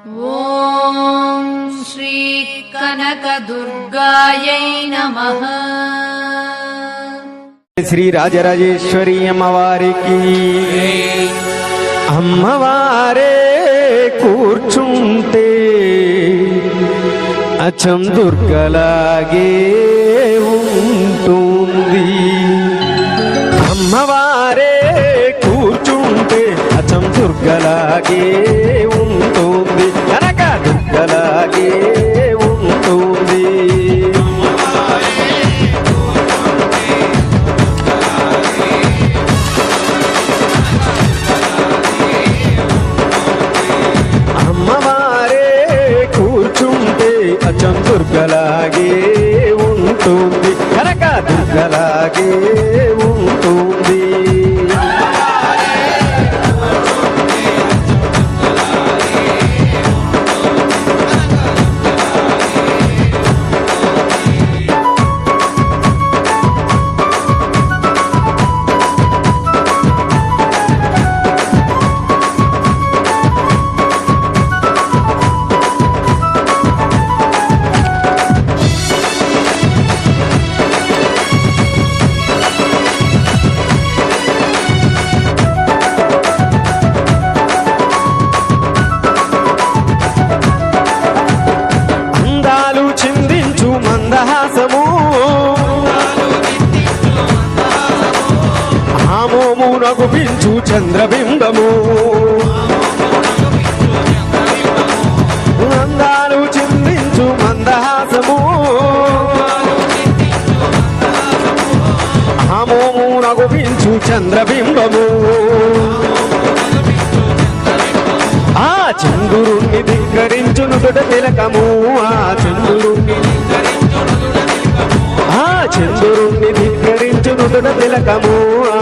ॐ श्रीकनकदुर्गायै नमः శ్రీ రాజరాజేశ్వరి అమ్మవారికి అమ్మవారే కూర్చుంటే అచ్చం దుర్గలాగే ఉంటుంది అమ్మవారే కూర్చుంటే అచ్చం దుర్గలాగే ఉంటుంది కనుక దుర్గలాగే ఉంటుంది. అమ్మవారే కూర్చుంటే అచ్చం దుర్గలాగే ఉంటుంది. కనక దుర్గలాగే ఉంటుంది మందహాసము ఆమోము నగుపించు చంద్రబింబము. అందాలు చిందించు మందహాసము. ఆమోము నగుపించు చంద్రబింబము. ఆ చంద్రుణ్ణి ధిక్కరించును దుట తిలకము. ఆ చంద్రుణ్ణి ఆ చంద్రుణ్ణి ధిక్కరించు నుదుట తిలకము. ఆ